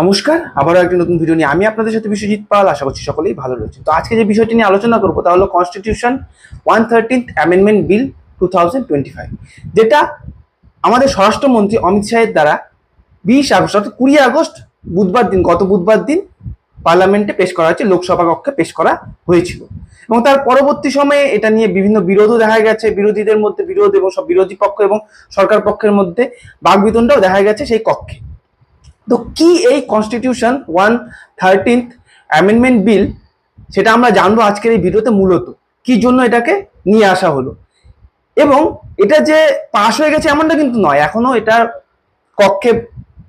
নমস্কার, আবারও একটি নতুন ভিডিও নিয়ে আমি আপনাদের সাথে বিশ্বজিৎ পাল, আশা করছি সকলেই ভালো রয়েছে তো আজকে যে বিষয়টি নিয়ে আলোচনা করব তা হলো constitution one thirteenth amendment bill two thousand twenty five যেটা আমাদের স্বরাষ্ট্রমন্ত্রী অমিত শাহের দ্বারা বিশ আগস্ট অর্থাৎ কুড়ি আগস্ট বুধবার দিন, গত বুধবার দিন পার্লামেন্টে পেশ করা হয়েছে, লোকসভা কক্ষে পেশ করা হয়েছিল। এবং তার পরবর্তী সময়ে এটা নিয়ে বিভিন্ন বিরোধও দেখা গেছে, বিরোধীদের মধ্যে বিরোধ এবং সব বিরোধী পক্ষ এবং সরকার পক্ষের মধ্যে বাগবিতণ্ডাও দেখা গেছে সেই কক্ষে। তো কি এই constitution one thirteenth amendment bill সেটা আমরা জানব আজকের এই ভিডিওতে মূলত। কি জন্য এটাকে নিয়ে আসা হলো? এবং এটা যে পাশ হয়ে গেছে এমনটা কিন্তু নয়। এখনও এটার কক্ষে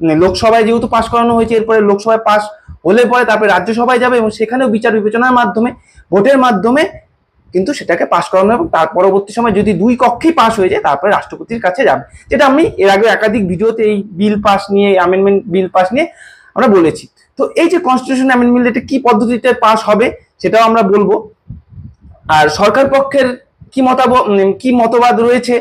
মানে লোকসভায় যেহেতু পাশ করানো হয়েছে, এরপরে লোকসভায় পাশ হলে পরে তারপরে রাজ্যসভায় যাবে এবং সেখানেও বিচার বিবেচনার মাধ্যমে, ভোটের মাধ্যমে কিন্তু সেটাকে পাশ করানো এবং তার পরবর্তী সময় যদি দুই কক্ষেই পাশ হয়ে যায়, তারপরে রাষ্ট্রপতির কাছে যাবে। যেটা আমি এর আগে একাধিক ভিডিওতে এই বিল পাস নিয়ে অ্যামেন্ডমেন্ট বিল পাস নিয়ে আমরা বলেছি। তো এই যে কনস্টিটিউশন অ্যামেন্ডমেন্ট এটা কি পদ্ধতিতে পাস হবে সেটাও আমরা বলব। আর সরকার পক্ষের কি মতাব কি মতবাদ রয়েছে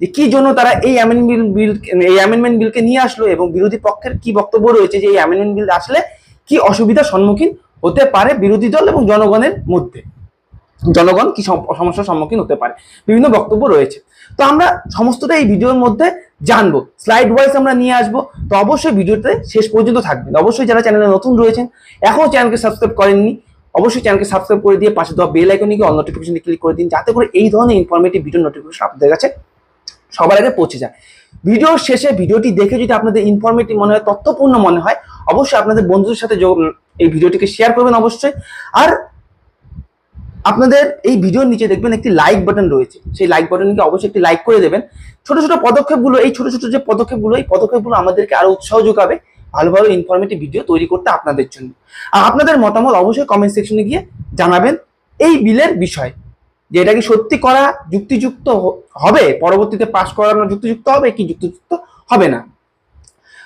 যে কি জন্য তারা এই অ্যামেন্ডমেন্ট বিল এই অ্যামেন্ডমেন্ট বিলকে নিয়ে আসলো এবং বিরোধী পক্ষের কি বক্তব্য রয়েছে যে এই অ্যামেন্ডমেন্ট বিল আসলে কি অসুবিধার সম্মুখীন হতে পারে বিরোধী দল এবং জনগণের মধ্যে? জনগণ কি সমস্যার সম্মুখীন হতে পারে? বিভিন্ন বক্তব্য রয়েছে। তো আমরা সমস্তটা এই ভিডিওর মধ্যে জানব। স্লাইড ওয়াইজ আমরা নিয়ে আসব। তো অবশ্যই ভিডিওতে শেষ পর্যন্ত থাকবেন। অবশ্যই যারা চ্যানেলে নতুন রয়েছেন এখনও চ্যানেলকে সাবস্ক্রাইব করেননি, অবশ্যই চ্যানেলকে সাবস্ক্রাইব করে দিয়ে পাশে দেওয়া বেল আইকনে গিয়ে অল নোটিফিকেশনে ক্লিক করে দিন, যাতে করে এই ধরনের ইনফরমেটিভ ভিডিও নোটিফিকেশন আপনাদের কাছে সবার আগে পৌঁছে যায়। ভিডিওর শেষে ভিডিওটি দেখে যদি আপনাদের ইনফরমেটিভ মনে হয়, তথ্যপূর্ণ মনে হয়, অবশ্যই আপনাদের বন্ধুদের সাথে এই ভিডিওটিকে শেয়ার করবেন অবশ্যই। আর আপনাদের এই ভিডিওর নিচে দেখবেন একটি লাইক বাটন রয়েছে। সেই লাইক বাটনকে অবশ্যই একটি লাইক করে দেবেন। ছোট ছোট পদক্ষেপগুলো, এই ছোট ছোট যে পদক্ষেপগুলো, এই পদক্ষেপগুলো আমাদেরকে আরও উৎসাহ যোগাবে ভালো ভালো ইনফরমেটিভ ভিডিও তৈরি করতে আপনাদের জন্য। আর আপনাদের মতামত অবশ্যই কমেন্ট সেকশনে গিয়ে জানাবেন এই বিলের বিষয়। যে এটা কি সত্যি করা যুক্তিযুক্ত হবে? পরবর্তীতে পাশ করানো যুক্তিযুক্ত হবে? কি যুক্তিযুক্ত হবে না?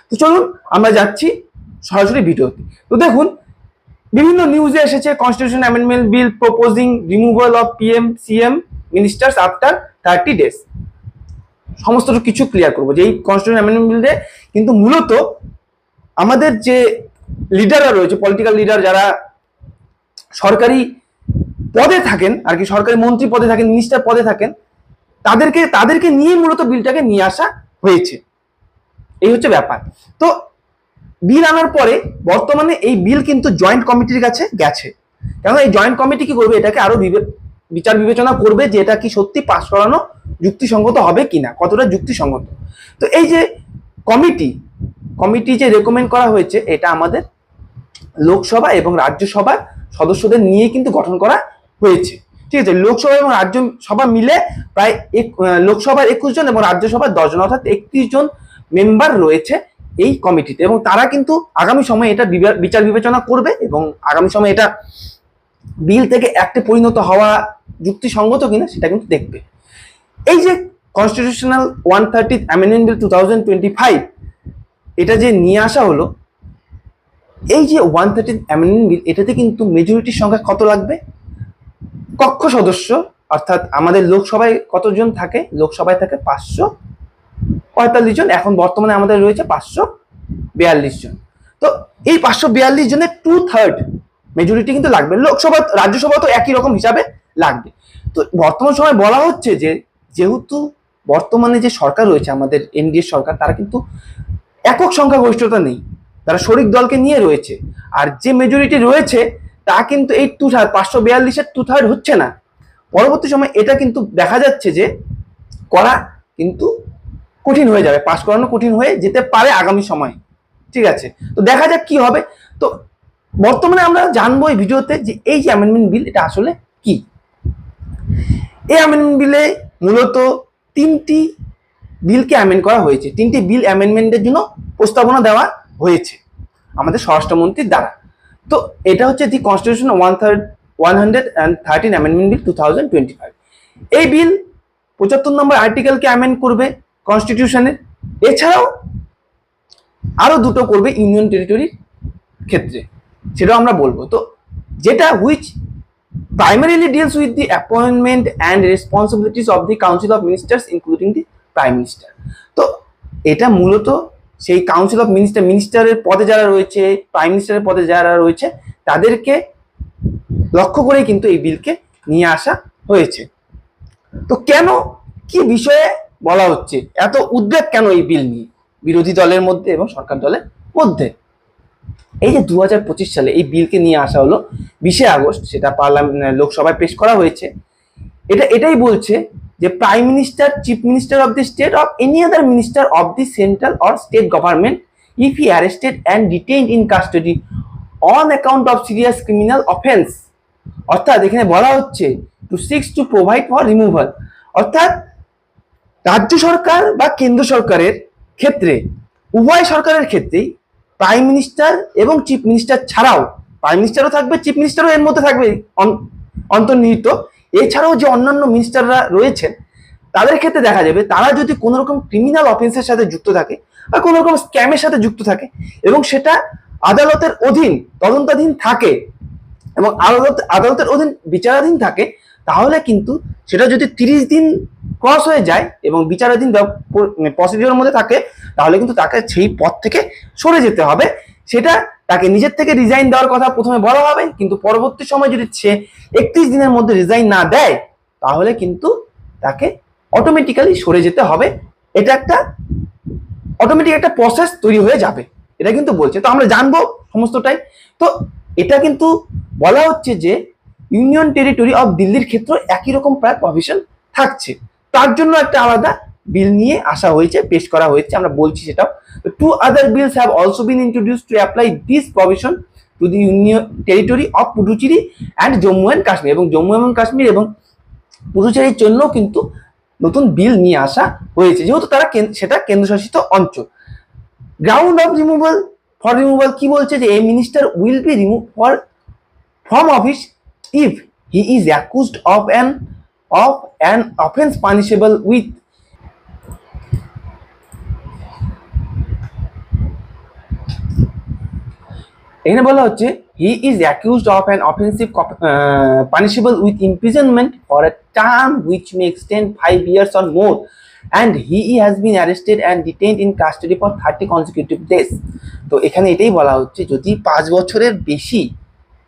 তো চলুন আমরা যাচ্ছি সরাসরি ভিডিওতে তো দেখুন বিভিন্ন নিউজে এসেছে constitution amendment bill proposing removal of PM CM ministers after thirty days সমস্ত কিছু ক্লিয়ার করব যে এই কনস্টিটিউশন অ্যামেন্ডমেন্ট বিলে কিন্তু মূলত আমাদের যে লিডাররা রয়েছে পলিটিক্যাল লিডার যারা সরকারি পদে থাকেন, আর কি সরকারি মন্ত্রী পদে থাকেন মিনিস্টার পদে থাকেন, তাদেরকে তাদেরকে নিয়ে মূলত বিলটাকে নিয়ে আসা হয়েছে। এই হচ্ছে ব্যাপার। তো বিল আনার পরে বর্তমানে এই বিল কিন্তু জয়েন্ট কমিটির কাছে গেছে। কেন এই জয়েন্ট কমিটি কি করবে? এটাকে আরও বিচার বিবেচনা করবে যে এটা কি সত্যি পাশ করানো যুক্তিসঙ্গত হবে কিনা, কতটা যুক্তিসঙ্গত। তো এই যে কমিটি কমিটি যে রেকমেন্ড করা হয়েছে, এটা আমাদের লোকসভা এবং রাজ্যসভার সদস্যদের নিয়ে কিন্তু গঠন করা হয়েছে। ঠিক আছে, লোকসভা এবং রাজ্যসভা মিলে প্রায় লোকসভার একুশ জন এবং রাজ্যসভার দশ জন, অর্থাৎ একত্রিশ জন মেম্বার রয়েছে। এই কমিটিতে। এবং তারা কিন্তু আগামী সময়ে এটা বিচার বিবেচনা করবে এবং আগামী সময়ে এটা বিল থেকে অ্যাক্টে পরিণত হওয়া যুক্তিসঙ্গত কিনা সেটা কিন্তু দেখবে। এই যে constitutional one thirty amendment bill two thousand twenty five এটা যে নিয়ে আসা হলো, এই যে ওয়ান থার্টি অ্যামেন্ডমেন্ট বিল এটাতে কিন্তু মেজরিটির সংখ্যা কত লাগবে? কক্ষ সদস্য, অর্থাৎ আমাদের লোকসভায় কতজন থাকে? লোকসভায় থাকে পাঁচশো পঁয়তাল্লিশ জন, এখন বর্তমানে আমাদের রয়েছে পাঁচশো বিয়াল্লিশ জন। তো এই পাঁচশো বিয়াল্লিশ জনের টু থার্ড মেজরিটি কিন্তু লাগবে। লোকসভা, রাজ্যসভা তো একই রকম হিসাবে লাগবে। তো বর্তমান সময় বলা হচ্ছে যে, যেহেতু বর্তমানে যে সরকার রয়েছে, আমাদের এনডিএ সরকার, তারা কিন্তু একক সংখ্যাগরিষ্ঠতা নেই। তারা শরিক দলকে নিয়ে রয়েছে। আর যে মেজরিটি রয়েছে, তা কিন্তু এই টু থার্ড পাঁচশো বিয়াল্লিশের টু থার্ড হচ্ছে না। পরবর্তী সময় এটা কিন্তু দেখা যাচ্ছে যে, করা কিন্তু কঠিন হয়ে যাবে পাস করানো কঠিন হয়ে যেতে পারে আগামী সময়ে। ঠিক আছে? তো দেখা যাক কি হবে। তো বর্তমানে আমরা জানব এই ভিডিওতে যে এই যে অ্যামেন্ডমেন্ট বিল এটা আসলে কি? এই অ্যামেন্ডমেন্ট বিলে মূলত তিনটি বিলকে অ্যামেন্ড করা হয়েছে। তিনটি বিল অ্যামেন্ডমেন্টের জন্য প্রস্তাবনা দেওয়া হয়েছে আমাদের স্বরাষ্ট্রমন্ত্রীর দ্বারা। তো এটা হচ্ছে the constitution one third one hundred and thirteen amendment bill two thousand twenty five এই বিল পঁচাত্তর নম্বর আর্টিকেলকে অ্যামেন্ড করবে। কনস্টিটিউশনের এছাড়াও আরও দুটো করবে ইউনিয়ন টেরিটরির ক্ষেত্রে, সেটাও আমরা বলব। তো যেটা which primarily deals with the appointment and responsibilities of the council of ministers, including the prime minister. তো এটা মূলত সেই কাউন্সিল অফ মিনিস্টার মিনিস্টারের পদে যারা রয়েছে প্রাইম মিনিস্টারের পদে যারা রয়েছে, তাদেরকে লক্ষ্য করে কিন্তু এই বিলকে নিয়ে আসা হয়েছে। তো কেন, কি বিষয়ে বলা হচ্ছে। এত উদ্বেগ কেন এই বিল নিয়ে? বিরোধী দলের মধ্যে এবং সরকার দলের মধ্যে। এই যে দু হাজার পঁচিশ সালে এই বিলকে নিয়ে আসা হলো, বিশে আগস্ট, সেটা পার্লামেন্ট লোকসভায় পেশ করা হয়েছে। এটা, এটাই বলছে যে prime minister, chief minister of the state of any other minister of the central or state government if he arrested and detained in custody on account of serious criminal offence. অর্থাৎ এখানে বলা হচ্ছে to seeks to provide for removal অর্থাৎ রাজ্য সরকার বা কেন্দ্র সরকারের ক্ষেত্রে, উভয় সরকারের ক্ষেত্রেই প্রাইম মিনিস্টার এবং চিফ মিনিস্টার ছাড়াও প্রাইম মিনিস্টারও থাকবে চিফ মিনিস্টারও এর মধ্যে থাকবে অন্তর্নিহিত। এছাড়াও যে অন্যান্য মিনিস্টাররা রয়েছেন, তাদের ক্ষেত্রে দেখা যাবে তারা যদি কোনো রকম ক্রিমিনাল অফেন্সের সাথে যুক্ত থাকে বা কোনো রকম স্ক্যামের সাথে যুক্ত থাকে এবং সেটা আদালতের অধীন, তদন্তাধীন থাকে এবং আদালত, আদালতের অধীন বিচারাধীন থাকে, তাহলে কিন্তু সেটা যদি তিরিশ দিন ক্রস হয়ে যায় এবং বিচারাধীন প্রসিডিওর মধ্যে থাকে, তাহলে কিন্তু তাকে সেই পথ থেকে সরে যেতে হবে। সেটা তাকে নিজের থেকে রিজাইন দেওয়ার কথা প্রথমে বলা হবে, কিন্তু পরবর্তী সময় যদি সে একত্রিশ দিনের মধ্যে রিজাইন না দেয়, তাহলে কিন্তু তাকে অটোমেটিক্যালি সরে যেতে হবে। এটা একটা অটোমেটিক একটা প্রসেস তৈরি হয়ে যাবে। এটা কিন্তু বলছে। তো আমরা জানব সমস্তটাই। তো এটা কিন্তু বলা হচ্ছে যে ইউনিয়ন টেরিটরি অফ দিল্লির ক্ষেত্রে একই রকম প্রায় প্রভিশন থাকছে। তার জন্য একটা আলাদা বিল নিয়ে আসা হয়েছে, পেশ করা হয়েছে, আমরা বলছি সেটাও। Two other bills have also been introduce to apply this provision to the union territory of Puducherry and Jammu and Kashmir এবং জম্মু এবং কাশ্মীর এবং পুডুচেরির জন্য কিন্তু নতুন বিল নিয়ে আসা হয়েছে, যেহেতু তারা সেটা কেন্দ্রশাসিত অঞ্চল। Ground of removal for removal কি বলছে? যে a minister will be remove for from office if he is accused of an of an offence punishable with এখানে বলা হচ্ছে he is accused of an offensive punishable with imprisonment for a term which may extend five years or more and he has been arrested and detained in custody for thirty consecutive days তো এখানে এটাই বলা হচ্ছে, যদি পাঁচ বছরের বেশি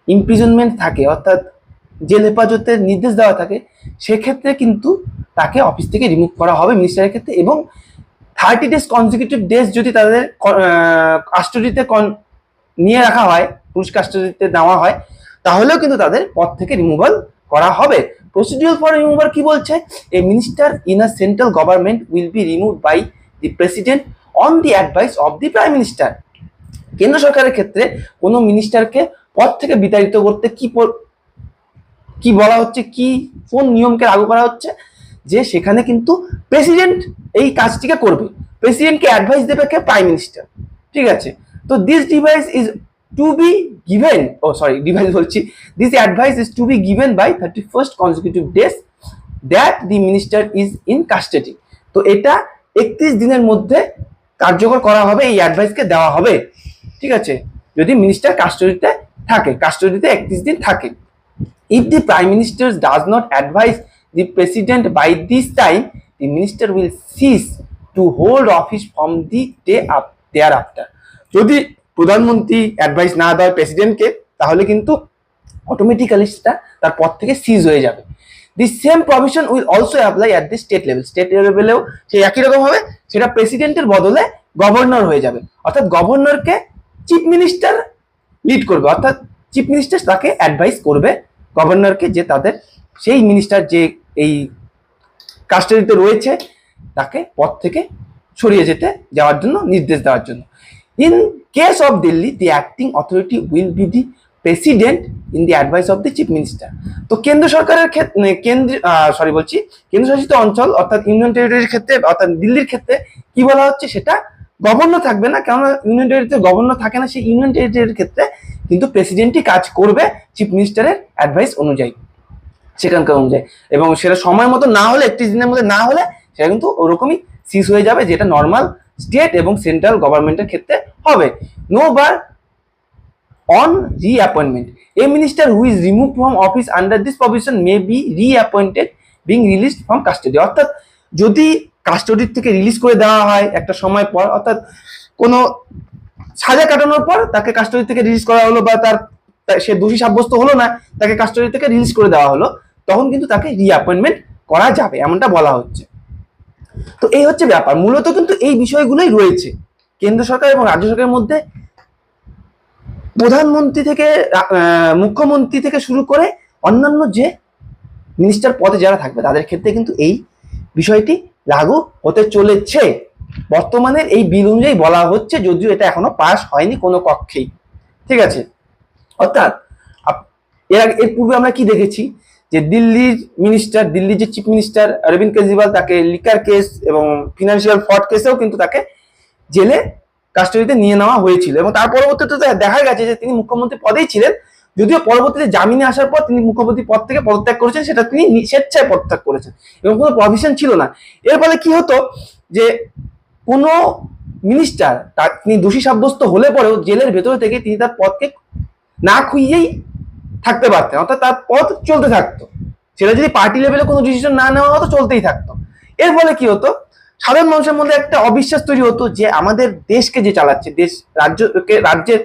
imprisonment থাকে, অর্থাৎ জেল হেফাজতের নির্দেশ দেওয়া থাকে, সেক্ষেত্রে কিন্তু তাকে অফিস থেকে রিমুভ করা হবে মিনিস্টারের ক্ষেত্রে এবং থার্টি ডেজ কনজিকিউটিভ ডেজ যদি তাদের কাস্টডিতে নিয়ে রাখা হয় পুলিশ কাস্টডিতে নেওয়া হয়, তাহলেও কিন্তু তাদের পদ থেকে রিমুভাল করা হবে। প্রসিডিউর ফর রিমুভাল কি বলছে? A minister in a central government will be remove by the president on the advice of the prime minister কেন্দ্র সরকারের ক্ষেত্রে কোনো মিনিস্টারকে পদ থেকে বিতাড়িত করতে কি কি বলা হচ্ছে, কি, কোন নিয়মকে লাগু করা হচ্ছে, যে সেখানে কিন্তু প্রেসিডেন্ট এই কাজটিকে করবে। প্রেসিডেন্টকে অ্যাডভাইস দেবে কে? প্রাইম মিনিস্টার ঠিক আছে? তো this device is to be given oh sorry device বলছি। This advice is to be given by thirty first consecutive days that the minister is in custody তো এটা একত্রিশ দিনের মধ্যে কার্যকর করা হবে, এই অ্যাডভাইসকে দেওয়া হবে। ঠিক আছে? যদি মিনিস্টার কাস্টডিতে থাকে কাস্টডিতে একত্রিশ দিন থাকে। If the Prime Minister does not advise the President by this time, the Minister will cease to hold office from the day up thereafter. যদি প্রধানমন্ত্রী অ্যাডভাইস না দেয় প্রেসিডেন্টকে তাহলে কিন্তু অটোমেটিক্যালি সেটা তার পদ থেকে সিজ হয়ে যাবে। The same provision will also apply at the state level state লেভেলেও সেই একই রকম হবে সেটা প্রেসিডেন্টের বদলে গভর্নর হয়ে যাবে। অর্থাৎ গভর্নরকে চিফ মিনিস্টার লিড করবে। অর্থাৎ চিফ মিনিস্টার তাকে অ্যাডভাইস করবে গভর্নরকে যে তাদের সেই মিনিস্টার যে এই কাস্টাডিতে রয়েছে তাকে পদ থেকে সরিয়ে যেতে যাওয়ার জন্য নির্দেশ দেওয়ার জন্য। In case of Delhi the acting authority will be the president in the advice of the chief minister তো কেন্দ্র সরকারের ক্ষেত্রে কেন্দ্র সরি বলছি কেন্দ্রশাসিত অঞ্চল অর্থাৎ ইউনিয়ন টেরিটরির ক্ষেত্রে অর্থাৎ দিল্লির ক্ষেত্রে কি বলা হচ্ছে সেটা গভর্নর থাকবে না, কেননা ইউনিয়ন টেরিটরিতে গভর্নর থাকে না, সেই ইউনিয়ন টেরিটরির ক্ষেত্রে কিন্তু প্রেসিডেন্টই কাজ করবে চিফ মিনিস্টারের অ্যাডভাইস অনুযায়ী, সেখানকার অনুযায়ী এবং সেটা সময় মতো না হলে, একত্রিশ দিনের মধ্যে না হলে, সেটা কিন্তু ওরকমই সিজ হয়ে যাবে, যেটা নর্মাল স্টেট এবং সেন্ট্রাল গভর্নমেন্টের ক্ষেত্রে হবে no bar on reappointment. A minister who is removed from office under this provision may be reappointed, being released from custody. অর্থাৎ, যদি কাস্টডির থেকে রিলিজ করে দেওয়া হয় একটা সময় পর, অর্থাৎ কোনো সাজা কাটানোর পর তাকে কাস্টডি থেকে রিলিজ করা হলো বা তার সে দোষী সাব্যস্ত হলো না, তাকে কাস্টডি থেকে রিলিজ করে দেওয়া হলো, তখন কিন্তু তাকে রিঅ্যাপয়েন্টমেন্ট করা যাবে, এমনটা বলা হচ্ছে। তো এই হচ্ছে ব্যাপার। মূলত কিন্তু এই বিষয়গুলোই রয়েছে। কেন্দ্র সরকার এবং রাজ্য সরকারের মধ্যে প্রধানমন্ত্রী থেকে মুখ্যমন্ত্রী থেকে শুরু করে অন্যান্য যে মিনিস্টার পদে যারা থাকবে, তাদের ক্ষেত্রে কিন্তু এই বিষয়টি লাগু হতে চলেছে। বর্তমানের এই বিল অনুযায়ী বলা হচ্ছে যদিও এটা এখনও পাস হয়নি কোনো কক্ষেই। ঠিক আছে? অর্থাৎ এর আগে এর পূর্বে আমরা কি দেখেছি? যে দিল্লির মিনিস্টার দিল্লির যে চিফ মিনিস্টার অরবিন্দ কেজরিওয়াল তাকে লিকার কেস এবং ফিনান্সিয়াল ফ্রড কেসেও কিন্তু তাকে জেলে কাস্টডিতে নিয়ে নেওয়া হয়েছিল এবং তার পরবর্তীতে দেখা গেছে যে তিনি মুখ্যমন্ত্রী পদেই ছিলেন, যদিও পরবর্তীতে জামিনে আসার পর তিনি মুখ্যমন্ত্রী পদ থেকে পদত্যাগ করেছেন, সেটা তিনি স্বেচ্ছায় পদত্যাগ করেছেন এবং কোনো প্রভিশন ছিল না। এর ফলে কি হতো যে কোনো মিনিস্টার তার তিনি দোষী সাব্যস্ত হলে পরেও জেলের ভেতরে থেকে তিনি তার পদকে না খুইয়েই থাকতে পারতেন, অর্থাৎ তার পথ চলতে থাকতো। সেটা যদি পার্টি লেভেলে কোনো ডিসিশন না নেওয়া হতো, চলতেই থাকতো। এর ফলে কি হতো? সাধারণ মানুষের মধ্যে একটা অবিশ্বাস তৈরি হতো যে আমাদের দেশকে যে চালাচ্ছে, দেশ রাজ্যকে রাজ্যের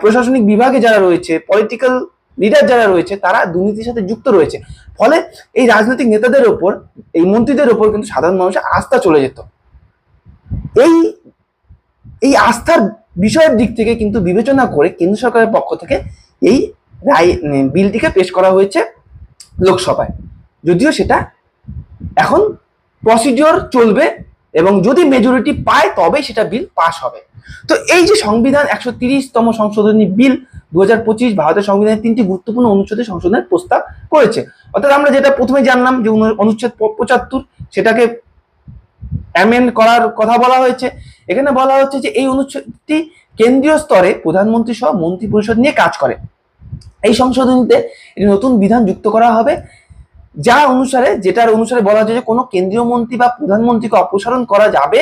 প্রশাসনিক বিভাগে যারা রয়েছে পলিটিক্যাল লিডার যারা রয়েছে, তারা দুর্নীতির সাথে যুক্ত রয়েছে। ফলে এই রাজনৈতিক নেতাদের ওপর, এই মন্ত্রীদের ওপর কিন্তু সাধারণ মানুষের আস্থা চলে যেত। এই এই আস্থার বিষয়ের দিক থেকে কিন্তু বিবেচনা করে কেন্দ্র সরকারের পক্ষ থেকে এই রায় বিলটিকে পেশ করা হয়েছে লোকসভায়। যদিও সেটা এখন প্রসিডিওর চলবে এবং যদি মেজরিটি পায় তবেই সেটা বিল পাস হবে। তো এই যে সংবিধান একশো তিরিশতম সংশোধনী বিল দু হাজার পঁচিশ ভারতের সংবিধানের তিনটি গুরুত্বপূর্ণ অনুচ্ছেদে সংশোধনের প্রস্তাব করেছে। অর্থাৎ আমরা যেটা প্রথমে জানলাম যে অনুচ্ছেদ পঁচাত্তর সেটাকে অ্যামেন্ড করার কথা বলা হয়েছে। এখানে বলা হচ্ছে যে এই অনুচ্ছেদটি কেন্দ্রীয় স্তরে প্রধানমন্ত্রী সহ মন্ত্রী পরিষদ নিয়ে কাজ করে। এই সংশোধনীতে নতুন বিধান যুক্ত করা হবে, যা অনুসারে, যেটার অনুসারে বলা হচ্ছে যে কোনো কেন্দ্রীয় মন্ত্রী বা প্রধানমন্ত্রীকে অপসারণ করা যাবে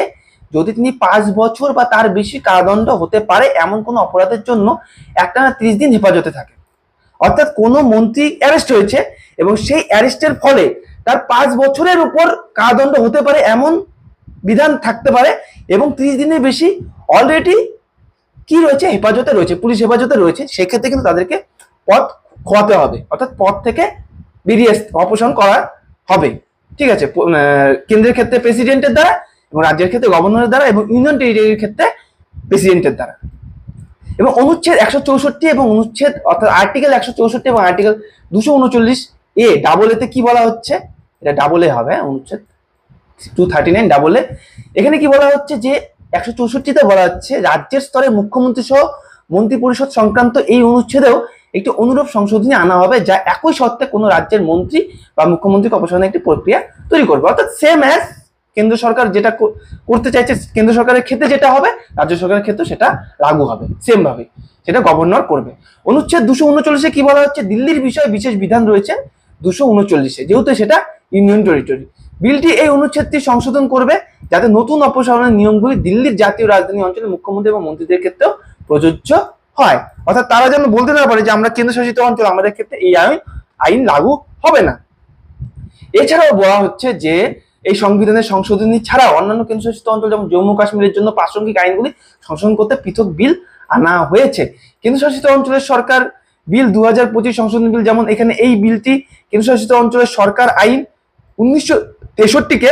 যদি তিনি পাঁচ বছর বা তার বেশি কারাদণ্ড হতে পারে এমন কোনো অপরাধের জন্য একটানা ত্রিশ দিন হেফাজতে থাকে। অর্থাৎ কোনো মন্ত্রী অ্যারেস্ট হয়েছে এবং সেই অ্যারেস্টের ফলে তার পাঁচ বছরের উপর কারাদণ্ড হতে পারে এমন বিধান থাকতে পারে এবং ত্রিশ দিনের বেশি অলরেডি কি রয়েছে? হেফাজতে রয়েছে পুলিশ হেফাজতে রয়েছে সেক্ষেত্রে কিন্তু তাদেরকে পথ খোয়াতে হবে। অর্থাৎ পথ থেকে বেরিয়ে অপসারণ করা হবে। ঠিক আছে? কেন্দ্রের ক্ষেত্রে প্রেসিডেন্টের দ্বারা এবং রাজ্যের ক্ষেত্রে গভর্নরের দ্বারা এবং ইউনিয়ন টেরিটরির ক্ষেত্রে প্রেসিডেন্টের দ্বারা। এবং অনুচ্ছেদ একশো চৌষট্টি এবং অনুচ্ছেদ অর্থাৎ আর্টিকেল একশো চৌষট্টি এবং আর্টিকেল দুশো উনচল্লিশ এ ডাবল এতে কি বলা হচ্ছে? এটা ডাবল এ হবে হ্যাঁ, অনুচ্ছেদ। টু থার্টি নাইন ডাবল এখানে কি বলা হচ্ছে যে একশো চৌষট্টিতে বলা হচ্ছে রাজ্যের স্তরে মুখ্যমন্ত্রী সহ মন্ত্রী পরিষদ সংক্রান্ত এই অনুচ্ছেদেও একটি অনুরূপ সংশোধনী আনা হবে যা একই সত্ত্বে কোনো রাজ্যের মন্ত্রী বা মুখ্যমন্ত্রীকে অপসারণের একটি প্রক্রিয়া তৈরি করবে। অর্থাৎ সেম অ্যাজ কেন্দ্র সরকার যেটা করতে চাইছে, কেন্দ্র সরকারের ক্ষেত্রে যেটা হবে, রাজ্য সরকারের ক্ষেত্রে সেটা লাগু হবে সেম ভাবে সেটা গভর্নর করবে। অনুচ্ছেদ দুশো উনচল্লিশে কি বলা হচ্ছে? দিল্লির বিষয়ে বিশেষ বিধান রয়েছে দুশো উনচল্লিশে, যেহেতু সেটা ইউনিয়ন টেরিটরি বিলটি এই অনুচ্ছেদটি সংশোধন করবে যাতে নতুন অপসারণের নিয়মগুলি দিল্লির জাতীয় রাজধানী অঞ্চলের মুখ্যমন্ত্রী এবং মন্ত্রীদের ক্ষেত্রেও প্রযোজ্য হয়। অর্থাৎ তারা যেন বলতে না পারে যে আমরা কেন্দ্রশাসিত অঞ্চল, আমাদের ক্ষেত্রে এই আইন আইন লাগু হবে না। এছাড়াও বলা হচ্ছে যে এই সংবিধানের সংশোধনী ছাড়াও অন্যান্য কেন্দ্রশাসিত অঞ্চল যেমন জম্মু কাশ্মীরের জন্য প্রাসঙ্গিক আইনগুলি সংশোধন করতে পৃথক বিল আনা হয়েছে। কেন্দ্রশাসিত অঞ্চলের সরকার বিল দু হাজার পঁচিশ সংশোধনী বিল যেমন এখানে এই বিলটি কেন্দ্রশাসিত অঞ্চলের সরকার আইন উনিশশো তেষট্টিকে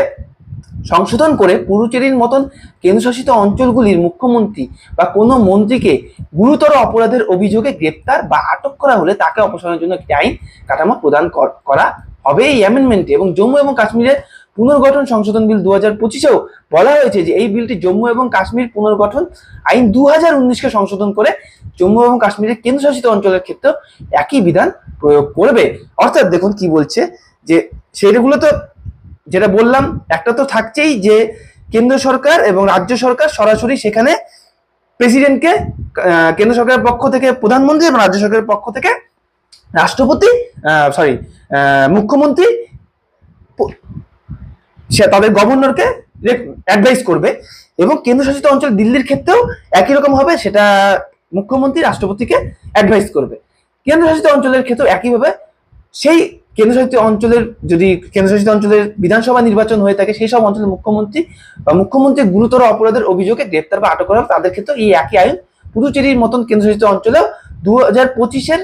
সংশোধন করে পুরুচেরির মতন কেন্দ্রশাসিত অঞ্চলগুলির মুখ্যমন্ত্রী বা কোনো মন্ত্রীকে গুরুতর অপরাধের অভিযোগে গ্রেপ্তার বা আটক করা হলে তাকে অপসারণের জন্য একটি আইন কাঠামো প্রদান কর- হবে। এই অ্যামেন্ডমেন্টে এবং জম্মু এবং কাশ্মীরের পুনর্গঠন সংশোধন বিল দু হাজার পঁচিশেও বলা হয়েছে যে এই বিলটি জম্মু এবং কাশ্মীর পুনর্গঠন আইন দু হাজার উনিশকে সংশোধন করে জম্মু এবং কাশ্মীরের কেন্দ্রশাসিত অঞ্চলের ক্ষেত্রে একই বিধান প্রয়োগ করবে। অর্থাৎ দেখুন কি বলছে যে সেগুলো তো যেটা বললাম, একটা তো থাকছেই যে কেন্দ্র সরকার এবং রাজ্য সরকার সরাসরি সেখানে প্রেসিডেন্টকে কেন্দ্র সরকারের পক্ষ থেকে, প্রধানমন্ত্রী এবং রাজ্য সরকারের পক্ষ থেকে রাষ্ট্রপতি সরি মুখ্যমন্ত্রী সে তাদের গভর্নরকে অ্যাডভাইস করবে এবং কেন্দ্রশাসিত অঞ্চল দিল্লির ক্ষেত্রেও একই রকম হবে, সেটা মুখ্যমন্ত্রী, রাষ্ট্রপতিকে অ্যাডভাইস করবে। কেন্দ্রশাসিত অঞ্চলের ক্ষেত্রেও একইভাবে সেই কেন্দ্রশাসিত অঞ্চলের, যদি কেন্দ্রশাসিত অঞ্চলের বিধানসভা নির্বাচন হয়ে থাকে, সেই সব অঞ্চলের মুখ্যমন্ত্রী বা মুখ্যমন্ত্রী গুরুতর অপরাধের অভিযোগে গ্রেপ্তার বা আটক করা তাদের ক্ষেত্রে এই একই আইন পুদুচেরির মতন কেন্দ্রশাসিত অঞ্চলেও দু হাজার পঁচিশের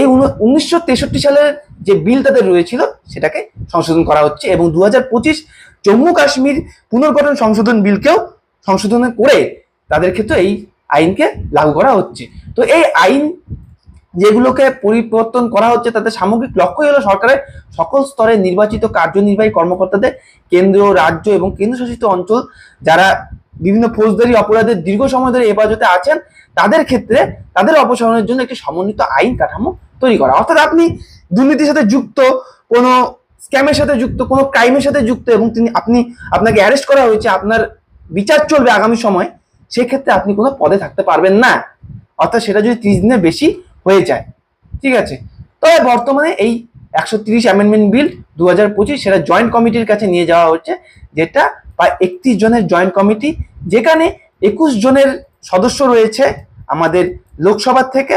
এই উনিশশো তেষট্টি সালের যে বিল তাদের রয়েছিল, সেটাকে সংশোধন করা হচ্ছে এবং দু হাজার পঁচিশ জম্মু কাশ্মীর পুনর্গঠন সংশোধন বিলকেও সংশোধন করে তাদের ক্ষেত্রে এই আইনকে লাগু করা হচ্ছে। তো এই আইন যেগুলোকে পরিবর্তন করা হচ্ছে, তাদের সামগ্রিক লক্ষ্যই হলো সরকারের সকল স্তরে নির্বাচিত কার্যনির্বাহী কর্মকর্তাদের কেন্দ্র রাজ্য এবং কেন্দ্রশাসিত অঞ্চল যারা বিভিন্ন ফৌজদারি অপরাধের দীর্ঘ সময় ধরে হেফাজতে আছেন, তাদের ক্ষেত্রে তাদের অপসারণের জন্য একটি সমন্বিত আইন কাঠামো তৈরি করা। অর্থাৎ আপনি দুর্নীতির সাথে যুক্ত, কোনো স্ক্যামের সাথে যুক্ত, কোনো ক্রাইমের সাথে যুক্ত এবং তিনি, আপনি, আপনাকে অ্যারেস্ট করা হয়েছে, আপনার বিচার চলবে আগামী সময়, সেক্ষেত্রে আপনি কোনো পদে থাকতে পারবেন না। অর্থাৎ সেটা যদি ত্রিশ দিনের বেশি হয়ে যায়। ঠিক আছে? তবে বর্তমানে এই একশো তিরিশ অ্যামেন্ডমেন্ট বিল দু হাজার পঁচিশ সেটা জয়েন্ট কমিটির কাছে নিয়ে যাওয়া হচ্ছে, যেটা প্রায় একত্রিশ জনের জয়েন্ট কমিটি যেখানে একুশ জনের সদস্য রয়েছে আমাদের লোকসভার থেকে।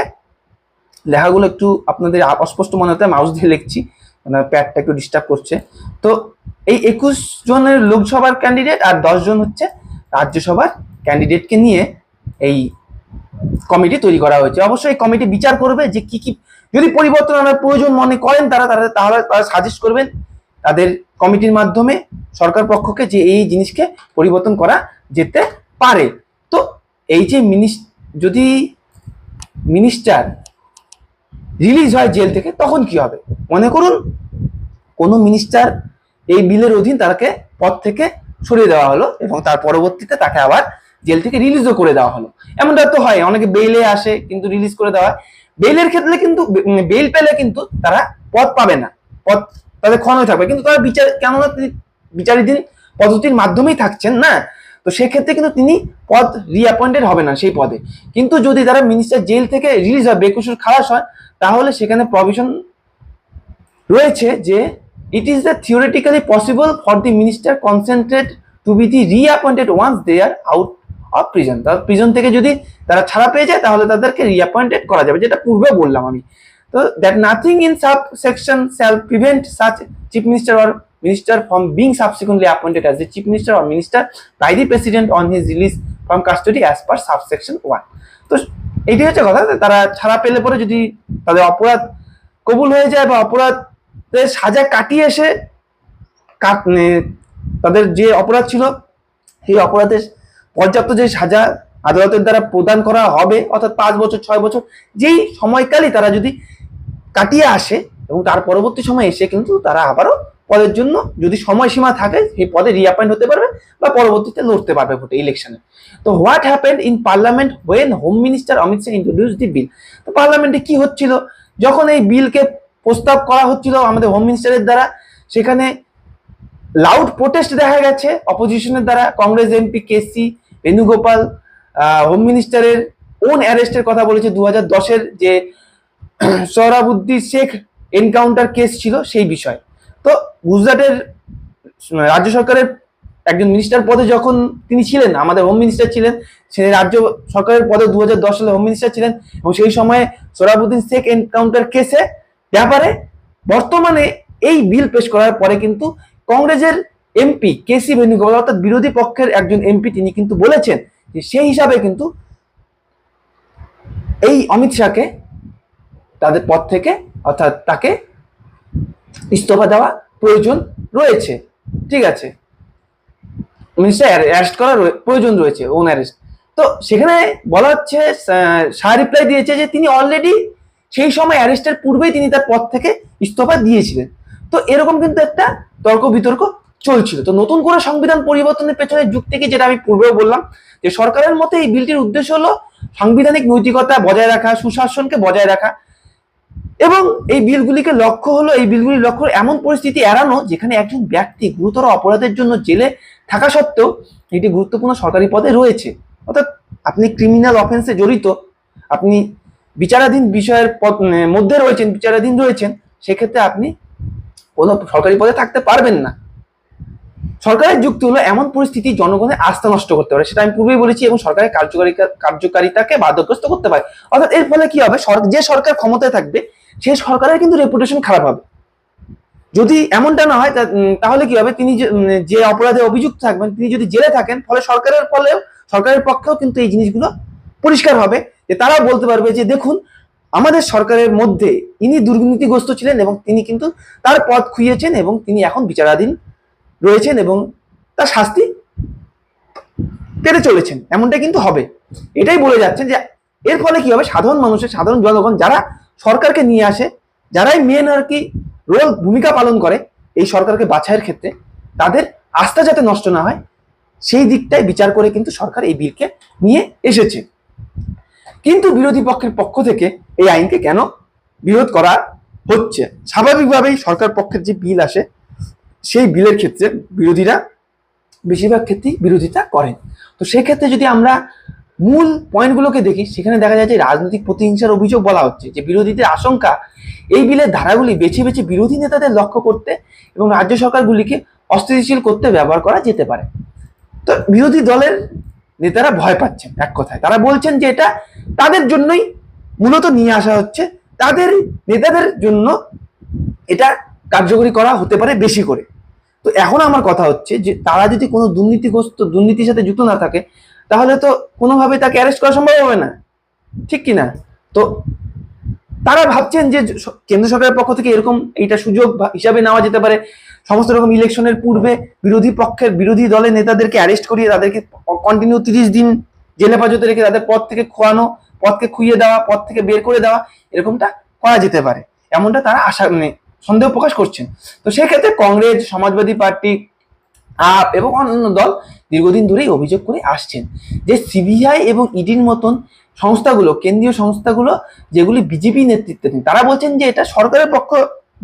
লেখাগুলো একটু আপনাদের অস্পষ্ট মনে হতে মাউস দিয়ে লিখছি মানে প্যাডটা একটু ডিস্টার্ব করছে। তো এই একুশ জনের লোকসভার ক্যান্ডিডেট আর দশ জন হচ্ছে রাজ্যসভার ক্যান্ডিডেটকে নিয়ে এই কমিটি তৈরি করা হয়েছে। অবশ্যই এই কমিটি বিচার করবে যে কি কি যদি পরিবর্তন আনার প্রয়োজন মনে করেন তারা তারা তাহলে তারা সাজেস্ট করবেন তাদের কমিটির মাধ্যমে সরকার পক্ষকে যে এই জিনিসকে পরিবর্তন করা যেতে পারে। তো এই যে মিনিস যদি মিনিস্টার রিলিজ হয় জেল থেকে, তখন কি হবে? মনে করুন, কোনো মিনিস্টার এই বিলের অধীন তাকে পদ থেকে সরিয়ে দেওয়া হলো এবং তার পরবর্তীতে তাকে আবার জেল থেকে রিলিজও করে দেওয়া হলো। এমনটা তো হয়, অনেকে বেইলে আসে কিন্তু রিলিজ করে দেওয়া হয়। বেইলের ক্ষেত্রে কিন্তু বেইল পেলে কিন্তু তারা পদ পাবে না। পদ তাদের ক্ষণ হয়ে থাকবে। কিন্তু তারা বিচার, কেননা তিনি বিচারাধীন পদ্ধতির মাধ্যমেই থাকছেন না, তো সেক্ষেত্রে কিন্তু তিনি পদ রিঅ্যাপয়েন্টেড হবে না সেই পদে। কিন্তু যদি তারা মিনিস্টার জেল থেকে রিলিজ হয় বেকসুর খালাস হয়, তাহলে সেখানে প্রভিশন রয়েছে যে it is the theoretically possible for the minister concentrate to be the reappointed once they are out of prison তার প্রিজন থেকে যদি তারা ছাড়া পেয়ে যায়, তাহলে তাদেরকে রিঅ্যাপয়েন্টেড করা যাবে, যেটা পূর্বে বললাম আমি। তো that nothing in sub section shall prevent such chief minister or minister from being subsequently appointed as the chief minister or minister by the president on his release from custody as per subsection 1 তো এটি হচ্ছে কথা তারা ছাড়া পেলে পরে যদি তাদের অপরাধ কবুল হয়ে যায় বা অপরাধের সাজা কাটিয়ে এসে মানে তাদের যে অপরাধ ছিল, সেই অপরাধের পর্যাপ্ত যে সাজা আদালতের দ্বারা প্রদান করা হবে, অর্থাৎ পাঁচ বছর, ছয় বছর, যেই সময়কালই তারা যদি কাটিয়ে আসে এবং তার পরবর্তী সময় এসে কিন্তু তারা আবারও পদের জন্য যদি সময়সীমা থাকে, সেই পদে রিঅ্যাপয়েন্ট হতে পারবে বা পরবর্তীতে লড়তে পারবে ভোটে ইলেকশনে তো what happened in parliament when home minister Amit Shah introduce the bill তো পার্লামেন্টে কি হচ্ছিল? যখন এই বিলকে প্রস্তাব করা হচ্ছিল আমাদের হোম মিনিস্টারের দ্বারা, সেখানে লাউড প্রোটেস্ট দেখা গেছে অপোজিশনের দ্বারা Congress MP K C Venugopal home মিনিস্টারের ওন অ্যারেস্টের কথা বলেছে দু হাজার দশের যে সোহরাবুদ্দি শেখ এনকাউন্টার কেস ছিল সেই বিষয়। তো গুজরাটের রাজ্য সরকারের একজন মিনিস্টার পদে যখন তিনি ছিলেন, আমাদের হোম মিনিস্টার ছিলেন সে রাজ্য সরকারের পদে দু হাজার দশ সালে হোম মিনিস্টার ছিলেন এবং সেই সময়ে সোরাবুদ্দিন শেখ এনকাউন্টার কেসে ব্যাপারে বর্তমানে এই বিল পেশ করার পরে কিন্তু কংগ্রেসের এমপি কেসি বেণুগোপাল অর্থাৎ বিরোধী পক্ষের একজন এমপি তিনি কিন্তু বলেছেন যে সেই হিসাবে কিন্তু এই অমিত শাহকে তাদের পদ থেকে অর্থাৎ তাকে ইস্তফা দেওয়া প্রয়োজন রয়েছে। ঠিক আছে? মিনিস্টার অ্যারেস্ট করার প্রয়োজন রয়েছে ওন অ্যারেস্ট তো সেখানে বলা হচ্ছে শাহ রিপ্লাই দিয়েছে যে তিনি অলরেডি সেই সময় অ্যারেস্টের পূর্বেই তিনি তার পদ থেকে ইস্তফা দিয়েছিলেন। তো এরকম কিন্তু একটা তর্ক বিতর্ক চলছিল। তো নতুন করে সংবিধান পরিবর্তনের পেছনে যুক্তিকে যেটা আমি পূর্বেও বললাম, যে সরকারের মতে এই বিলটির উদ্দেশ্য হলো সাংবিধানিক নৈতিকতা বজায় রাখা, সুশাসনকে বজায় রাখা এবং এই বিলগুলিকে লক্ষ্য হলো, এই বিলগুলির লক্ষ্য এমন পরিস্থিতি এড়ানো যেখানে একজন ব্যক্তি গুরুতর অপরাধের জন্য জেলে থাকা সত্ত্বেও একটি গুরুত্বপূর্ণ সরকারি পদে রয়েছে। অর্থাৎ আপনি ক্রিমিনাল অফেন্সে জড়িত, আপনি বিচারাধীন বিষয়ের মধ্যে রয়েছেন, বিচারাধীন রয়েছেন, সেক্ষেত্রে আপনি কোনো সরকারি পদে থাকতে পারবেন না। সরকারের যুক্তি হলো, এমন পরিস্থিতি জনগণের আস্থা নষ্ট করতে পারে। সেটা আমি পূর্বেই বলেছি এবং সরকারের কার্যকারিতা কার্যকারিতাকে বাধাগ্রস্ত করতে পারে। অর্থাৎ এর ফলে কি হবে? যে সরকার ক্ষমতায় থাকবে, সে সরকারের কিন্তু রেপুটেশন খারাপ হবে। যদি এমনটা না হয় তাহলে কি হবে? তিনি যে- যে অপরাধে অভিযুক্ত থাকবেন, তিনি যদি জেলে থাকেন, ফলে সরকারের ফলেও, সরকারের পক্ষেও কিন্তু এই জিনিসগুলো পরিষ্কার হবে। যে তারা বলতে পারবে যে, দেখুন, আমাদের সরকারের মধ্যে ইনি দুর্নীতিগ্রস্ত ছিলেন এবং তিনি কিন্তু তার পথ খুইয়েছেন এবং তিনি এখন বিচারাধীন রয়েছেন এবং তার শাস্তি পেতে চলেছেন। এমনটা কিন্তু হবে। এটাই বলে যাচ্ছেন যে এর ফলে কি হবে? সাধারণ মানুষের, সাধারণ জনগণ যারা সরকারকে নিয়ে আসে, যারাই মেন আর কি রোল ভূমিকা পালন করে এই সরকারকে বাছাইয়ের ক্ষেত্রে, তাদের আস্থা যাতে নষ্ট না হয়, সেই দিকটাই বিচার করে কিন্তু সরকার এই বিলকে নিয়ে এসেছে। কিন্তু বিরোধী পক্ষের পক্ষ থেকে এই আইনকে কেন বিরোধ করা হচ্ছে? স্বাভাবিকভাবেই সরকার পক্ষের যে বিল আসে সেই বিলের ক্ষেত্রে বিরোধীরা বেশিরভাগ ক্ষেত্রেই বিরোধিতা করেন। তো সেক্ষেত্রে যদি আমরা মূল পয়েন্টগুলোকে দেখি, সেখানে দেখা যায় যে রাজনৈতিক প্রতিহিংসার অভিযোগ বলা হচ্ছে যে বিরোধীদের আশঙ্কা এই বিলের ধারাগুলি বেছে বেছে বিরোধী নেতাদের লক্ষ্য করতে এবং রাজ্য সরকারগুলিকে অস্থিতিশীল করতে ব্যবহার করা যেতে পারে। তো বিরোধী দলের নেতারা ভয় পাচ্ছেন এক কথায়। তারা বলছেন যে এটা তাদের জন্যই মূলত নিয়ে আসা হচ্ছে, তাদের নেতাদের জন্য এটা কার্যকরী করা হতে পারে বেশি করে। তো এখন আমার কথা হচ্ছে যে, তারা যদি কোনো দুর্নীতিগ্রস্ত, দুর্নীতির সাথে যুক্ত না থাকে, তাহলে তো কোনোভাবে তাকে অ্যারেস্ট করা সম্ভব হবে না। ঠিক কি না তো তারা ভাবছেন যে কেন্দ্র সরকারের পক্ষ থেকে এরকম এইটা সুযোগ হিসাবে নেওয়া যেতে পারে। সমস্ত রকম ইলেকশনের পূর্বে বিরোধী পক্ষের, বিরোধী দলের নেতাদেরকে অ্যারেস্ট করিয়ে তাদেরকে কন্টিনিউ তিরিশ দিন জেলে পাজতে রেখে তাদের পদ থেকে খোয়ানো, পদকে খুইয়ে দেওয়া, পদ থেকে বের করে দেওয়া, এরকমটা করা যেতে পারে। এমনটা তারা আশা মানে সন্দেহ প্রকাশ করছেন। তো সেক্ষেত্রে কংগ্রেস, সমাজবাদী পার্টি, আপ এবং অন্যান্য দল দীর্ঘদিন ধরেই অভিযোগ করে আসছেন যে সিবিআই এবং ইডির মতন সংস্থাগুলো, কেন্দ্রীয় সংস্থাগুলো যেগুলি বিজেপি নেতৃত্বাধীন, তারা বলছেন যে এটা সরকারের পক্ষ,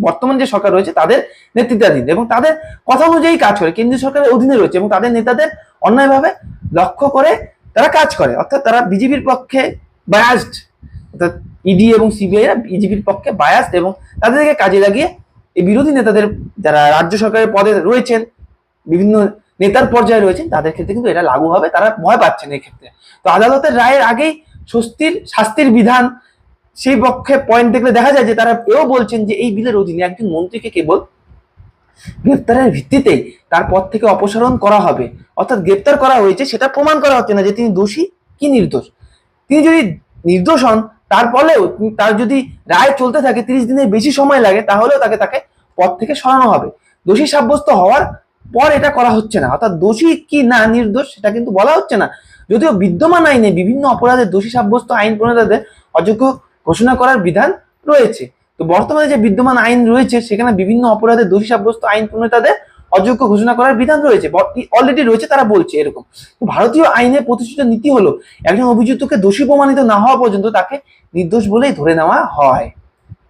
বর্তমান যে সরকার রয়েছে তাদের নেতৃত্বাধীন এবং তাদের কথা অনুযায়ী কাজ করে, কেন্দ্রীয় সরকারের অধীনে রয়েছে এবং তাদের নেতাদের অন্যায়ভাবে লক্ষ্য করে তারা কাজ করে। অর্থাৎ তারা বিজেপির পক্ষে বায়াসড অর্থাৎ ইডি এবং সিবিআই বিজেপির পক্ষে বায়াস এবং তাদেরকে কাজে লাগিয়ে এই বিরোধী নেতাদের যারা রাজ্য সরকারের পদে রয়েছেন, বিভিন্ন নেতার পর্যায়ে রয়েছেন, তাদের ক্ষেত্রে কিন্তু এটা লাগু হবে, তারা ভয় পাচ্ছেন এই ক্ষেত্রে। তো আদালতের রায়ের আগেই স্বস্তির, শাস্তির বিধান সেই পক্ষে পয়েন্ট দেখলে দেখা যায় যে তারা এও বলছেন যে এই বিলের অধীনে একজন মন্ত্রীকে কেবল গ্রেপ্তারের ভিত্তিতেই তার পদ থেকে অপসারণ করা হবে। অর্থাৎ গ্রেপ্তার করা হয়েছে, সেটা প্রমাণ করা হচ্ছে না যে তিনি দোষী কি নির্দোষ। তিনি যদি নির্দোষ হন তার ফলেও তার যদি রায় চলতে থাকে, তিরিশ দিনের বেশি সময় লাগে, তাহলেও তাকে তাকে পদ থেকে সরানো হবে। দোষী সাব্যস্ত হওয়ার পর এটা করা হচ্ছে না। অর্থাৎ দোষী কি না নির্দোষ, সেটা কিন্তু বলা হচ্ছে না। যদিও বিদ্যমান আইনে বিভিন্ন অপরাধের দোষী সাব্যস্ত আইন প্রণেতাদের অযোগ্য ঘোষণা করার বিধান রয়েছে। তো বর্তমানে যে বিদ্যমান আইন রয়েছে, সেখানে বিভিন্ন অপরাধের দোষী সাব্যস্ত আইন প্রণেতাদের অযোগ্য ঘোষণা করার বিধান রয়েছে অলরেডি রয়েছে, তারা বলছে এরকম। ভারতীয় আইনে প্রতিষ্ঠিত নীতি হলো, একজন অভিযুক্তকে দোষী প্রমাণিত না হওয়া পর্যন্ত তাকে নির্দোষ বলেই ধরে নেওয়া হয়।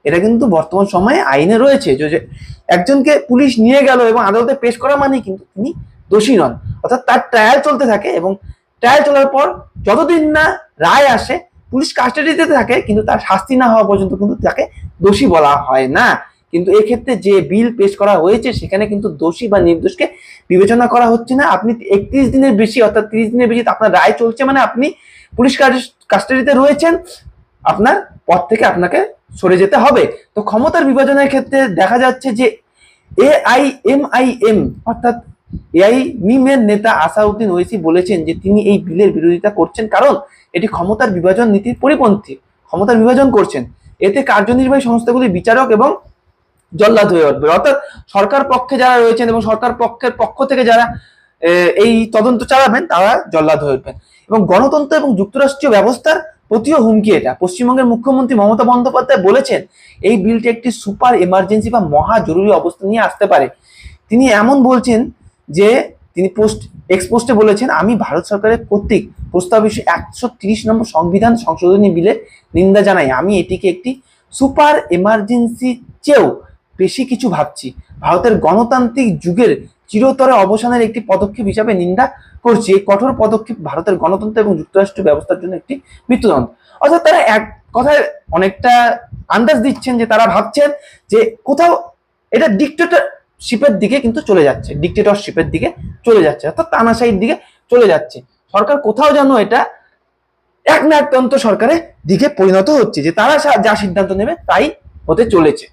এটা কিন্তু বর্তমান সময়ে আইনে রয়েছে, যে একজনকে পুলিশ নিয়ে গেল এবং আদালতে পেশ করা মানে কিন্তু তিনি দোষী নন। অর্থাৎ তার ট্রায়াল চলতে থাকে এবং ট্রায়াল চলার পর যতদিন না রায় আসে, পুলিশ কাস্টাডিতে থাকে, কিন্তু তার শাস্তি না হওয়া পর্যন্ত কিন্তু তাকে দোষী বলা হয় না। কিন্তু এক্ষেত্রে যে বিল পেশ করা হয়েছে, সেখানে কিন্তু দোষী বা নির্দোষকে বিবেচনা করা হচ্ছে না। আপনি একত্রিশ দিনের বেশি, অর্থাৎ তিরিশ দিনের বেশি আপনার রায় চলছে মানে আপনি পুলিশ কাস্টাডিতে রয়েছেন, আপনার পদ থেকে আপনাকে সরে যেতে হবে। তো ক্ষমতার বিভাজনের ক্ষেত্রে দেখা যাচ্ছে যে A I M I M অর্থাৎ এআই মিমের নেতা আসাউদ্দিন ওয়েসি বলেছেন যে তিনি এই বিলের বিরোধিতা করছেন কারণ এটি ক্ষমতার বিভাজন নীতির পরিপন্থী। ক্ষমতার বিভাজন করছেন। এতে কার্যনির্বাহী সংস্থাগুলি বিচারক এবং জল্লাদ হয়ে উঠবে। অর্থাৎ সরকার পক্ষে যারা রয়েছেন এবং সরকার পক্ষের পক্ষ থেকে যারা এই তদন্ত চালাবেন, তারা জল্লাদ হয়ে উঠবেন। এবং গণতন্ত্র এবং যুক্তরাষ্ট্রীয় ব্যবস্থার প্রতিও হুমকি এটা। পশ্চিমবঙ্গের মুখ্যমন্ত্রী মমতা বন্দ্যোপাধ্যায় বলেছেন, এই বিলটি একটি সুপার এমার্জেন্সি বা মহা জরুরি অবস্থা নিয়ে আসতে পারে। তিনি এমন বলছেন যে, তিনি পোস্ট এক্সপোস্টে বলেছেন, আমি ভারত সরকারের কর্তৃক প্রস্তাবিত একশো তিরিশ নম্বর সংবিধান সংশোধনী বিলের নিন্দা জানাই। আমি এটিকে একটি সুপার এমার্জেন্সি চেয়েও বেশি কিছু ভাবছি। ভারতের গণতান্ত্রিক যুগের চিরতরে অবসানের একটি পদক্ষেপ হিসাবে নিন্দা করছি। এই কঠোর পদক্ষেপ ভারতের গণতন্ত্র এবং যুক্তরাষ্ট্র ব্যবস্থার জন্য একটি মৃত্যুদণ্ড। অর্থাৎ তারা এক কথায় অনেকটা আন্দাজ দিচ্ছেন যে তারা ভাবছেন যে কোথাও এটা ডিক্টেটরশিপের দিকে কিন্তু চলে যাচ্ছে। ডিক্টেটরশিপের দিকে চলে যাচ্ছে। অর্থাৎ তানাশাহির দিকে চলে যাচ্ছে। সরকার কোথাও যেন এটা এক নায়কতন্ত্র সরকারের দিকে পরিণত হচ্ছে। যে তারা যা সিদ্ধান্ত নেবে তাই হতে চলেছে।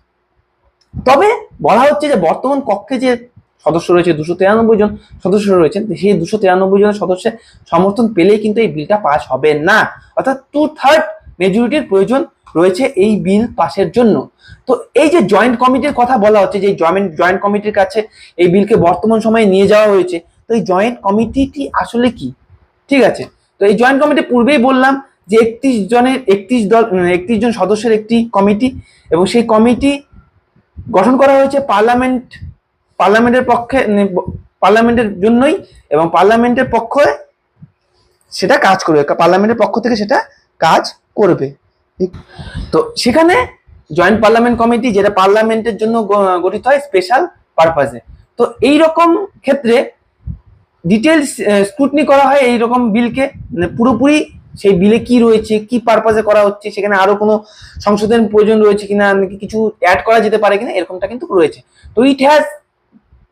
তবে বলা হচ্ছে যে বর্তমান কক্ষে যে সদস্য রয়েছে দুশো তিরানব্বই জন সদস্য রয়েছেন, সেই দুশো তিরানব্বই জন সদস্যের সমর্থন পেলেই কিন্তু এই বিলটা পাস হবে না। অর্থাৎ টু থার্ড মেজরিটির প্রয়োজন রয়েছে এই বিল পাশের জন্য। তো এই যে জয়েন্ট কমিটির কথা বলা হচ্ছে, যে জয়েন্ট জয়েন্ট কমিটির কাছে এই বিলকে বর্তমান সময়ে নিয়ে যাওয়া হয়েছে, তো এই জয়েন্ট কমিটিটি আসলে কি? ঠিক আছে, তো এই জয়েন্ট কমিটি পূর্বেই বললাম যে একত্রিশ জনের, একত্রিশ দল, একত্রিশ জন সদস্যের একটি কমিটি এবং সেই কমিটি গঠন করা হয়েছে পার্লামেন্ট, পার্লামেন্টের পক্ষে পার্লামেন্টের জন্যই এবং পার্লামেন্টের পক্ষে সেটা কাজ করবে। পার্লামেন্টের পক্ষ থেকে সেটা কাজ করবে। তো সেখানে জয়েন্ট পার্লামেন্ট কমিটি যেটা পার্লামেন্টের জন্য গঠিত হয় স্পেশাল পারপাসে। তো এই রকম ক্ষেত্রে ডিটেলস স্ক্রুটনি করা হয় এই রকম বিলকে। মানে পুরোপুরি সেই বিলে কি রয়েছে, কি পারপাসে করা হচ্ছে, সেখানে আরও কোনো সংশোধন প্রয়োজন রয়েছে কিনা নাকি কিছু অ্যাড করা যেতে পারে কিনা, এরকমটা কিন্তু রয়েছে। তো it has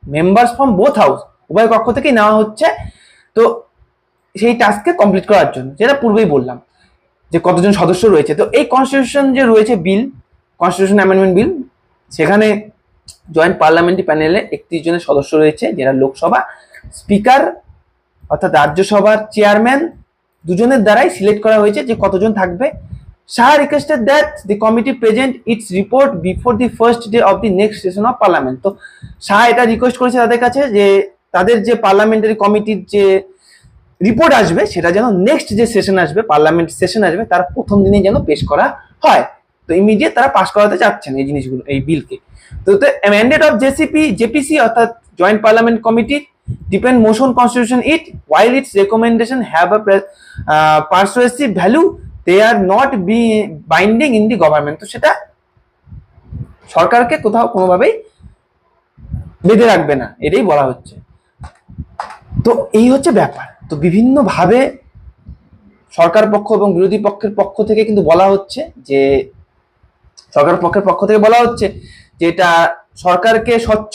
members from both house উভয় পক্ষ থেকেই নেওয়া হচ্ছে। তো সেই টাস্ককে কমপ্লিট করার জন্য, যেটা পূর্বেই বললাম, যে কতজন সদস্য রয়েছে। তো এই কনস্টিটিউশন যে রয়েছে বিল কনস্টিটিউশন অ্যামেন্ডমেন্ট বিল সেখানে জয়েন্ট পার্লামেন্টারি প্যানেলে একত্রিশ জনের সদস্য রয়েছে যারা লোকসভা স্পিকার অর্থাৎ রাজ্যসভার চেয়ারম্যান দুজনের দ্বারাই সিলেক্ট করা হয়েছে যে কতজন থাকবে। Shah requested that the committee present its report before the first day of the next session of parliament তো শাহ এটা রিকোয়েস্ট করেছে তাদের কাছে যে তাদের যে পার্লামেন্টারি কমিটির যে রিপোর্ট আসবে, সেটা যেন নেক্সট যে সেশন আসবে পার্লামেন্ট সেশন আসবে, তার প্রথম দিনেই যেন পেশ করা হয়। তো ইমিডিয়েট তারা পাশ করাতে চাচ্ছেন এই জিনিসগুলো, এই বিলকে তো ম্যান্ডেট অফ জেসিপি জেপিসি অর্থাৎ joint parliament committee depend motion constitution it while its recommendation have a uh, persuasive value they are not be binding in the তো সেটা সরকারকে কোথাও কোনোভাবেই বেঁধে রাখবে না এটাই বলা হচ্ছে। তো এই হচ্ছে ব্যাপার। তো বিভিন্নভাবে সরকার পক্ষ এবং বিরোধী পক্ষের পক্ষ থেকে কিন্তু বলা হচ্ছে যে সরকার পক্ষের পক্ষ থেকে বলা হচ্ছে যে এটা সরকারকে স্বচ্ছ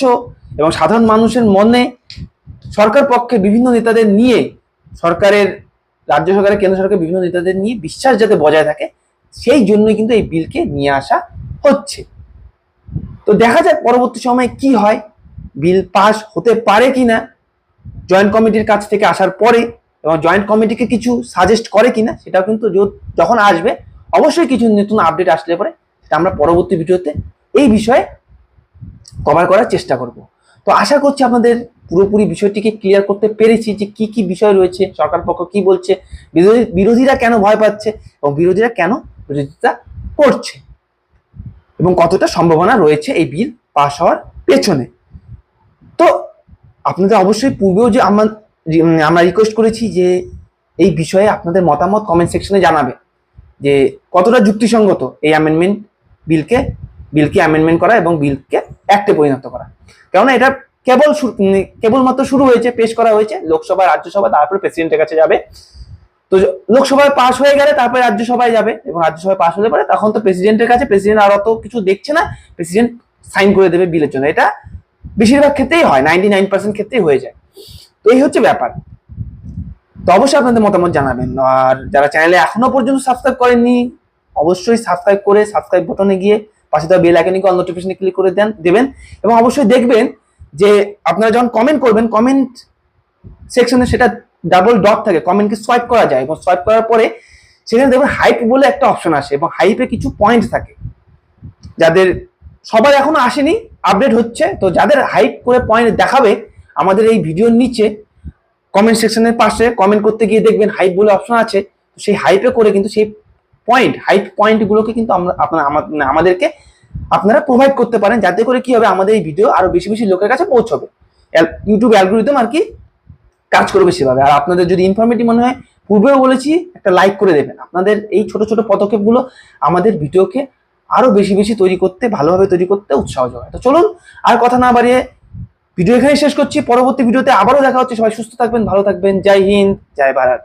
এবং সাধারণ মানুষের মনে সরকার পক্ষে বিভিন্ন নেতাদের নিয়ে সরকারের, রাজ্য সরকারের, কেন্দ্র সরকারের বিভিন্ন নেতাদের নিয়ে বিশ্বাস যাতে বজায় থাকে, সেই জন্যই কিন্তু এই বিলকে নিয়ে আসা হচ্ছে। তো দেখা যাক পরবর্তী সময়ে কি হয়, বিল পাস হতে পারে কিনা, জয়েন্ট কমিটির কাছ থেকে আসার পরে এবং জয়েন্ট কমিটিকে কিছু সাজেস্ট করে কিনা, সেটাও কিন্তু যখন আসবে, অবশ্যই কিছু নতুন আপডেট আসলে পরে, সেটা আমরা পরবর্তী ভিডিওতে এই বিষয়ে কভার করার চেষ্টা করব। তো আশা করছি আপনাদের পুরোপুরি বিষয়টিকে ক্লিয়ার করতে পেরেছি যে কি কি বিষয় রয়েছে, সরকার পক্ষ কি বলছে, বিরোধী, বিরোধীরা কেন ভয় পাচ্ছে এবং বিরোধীরা কেন বিরোধিতা করছে এবং কতটা সম্ভাবনা রয়েছে এই বিল পাশ হওয়ার পেছনে। তো আপনাদের অবশ্যই পূর্বেও যে আমার আমরা রিকোয়েস্ট করেছি যে এই বিষয়ে আপনাদের মতামত কমেন্ট সেকশনে জানাবে যে কতটা যুক্তিসঙ্গত এই অ্যামেন্ডমেন্ট বিলকে বিলকে অ্যামেন্ডমেন্ট করা এবং বিলকে অ্যাক্টে পরিণত করা। কেননা এটা কেবল কেবলমাত্র শুরু হয়েছে, পেশ করা হয়েছে, লোকসভা, রাজ্যসভা, তারপরে প্রেসিডেন্টের কাছে যাবে। তো লোকসভায় পাশ হয়ে গেলে তারপরে রাজ্যসভায় যাবে এবং রাজ্যসভায় পাশ হলে পরে তখন তো প্রেসিডেন্টের কাছে প্রেসিডেন্ট আর অত কিছু দেখছে না প্রেসিডেন্ট সাইন করে দেবে বিলের জন্য। এটা বেশিরভাগ ক্ষেত্রেই হয় নাইনটি নাইন পার্সেন্ট ক্ষেত্রেই হয়ে যায়। তো এই হচ্ছে ব্যাপার। তো অবশ্যই আপনাদের মতামত জানাবেন। আর যারা চ্যানেলে এখনও পর্যন্ত সাবস্ক্রাইব করেননি, অবশ্যই সাবস্ক্রাইব করে সাবস্ক্রাইব বাটনে গিয়ে পাশে তো বেল আইকনে অল নোটিফিকেশনে ক্লিক করে দেন, দেবেন এবং অবশ্যই দেখবেন যে আপনারা যখন কমেন্ট করবেন কমেন্ট সেকশনে সেটা ডাবল ডট থাকে কমেন্টকে সোয়াইপ করা যায় এবং সোয়াইপ করার পরে সেখানে দেখবেন হাইপ বলে একটা অপশন আসে এবং হাইপে কিছু পয়েন্ট থাকে। যাদের সবার এখনও আসেনি আপডেট হচ্ছে, তো যাদের হাইপ করে পয়েন্ট দেখাবে আমাদের এই ভিডিওর নিচে কমেন্ট সেকশনের পাশে কমেন্ট করতে গিয়ে দেখবেন হাইপ বলে অপশন আছে সেই হাইপে করে কিন্তু সেই পয়েন্ট হাইপ পয়েন্টগুলোকে কিন্তু আমরা আপনারা মানে আমাদেরকে আপনারা প্রোভাইড করতে পারেন, যাতে করে কি হবে, আমাদের এই ভিডিও আরও বেশি বেশি লোকের কাছে পৌঁছবে। ইউটিউব অ্যালগোরিদম আর কি কাজ করবে সেভাবে। আর আপনাদের যদি ইনফরমেটিভ মনে হয়, পূর্বেও বলেছি, একটা লাইক করে দেবেন। আপনাদের এই ছোট ছোট পদক্ষেপগুলো আমাদের ভিডিওকে আরও বেশি বেশি তৈরি করতে, ভালোভাবে তৈরি করতে উৎসাহ যোগায়। তো চলুন, আর কথা না বাড়িয়ে ভিডিও এখানে শেষ করছি। পরবর্তী ভিডিওতে আবারও দেখা হচ্ছে। সবাই সুস্থ থাকবেন, ভালো থাকবেন। জয় হিন্দ, জয় ভারত।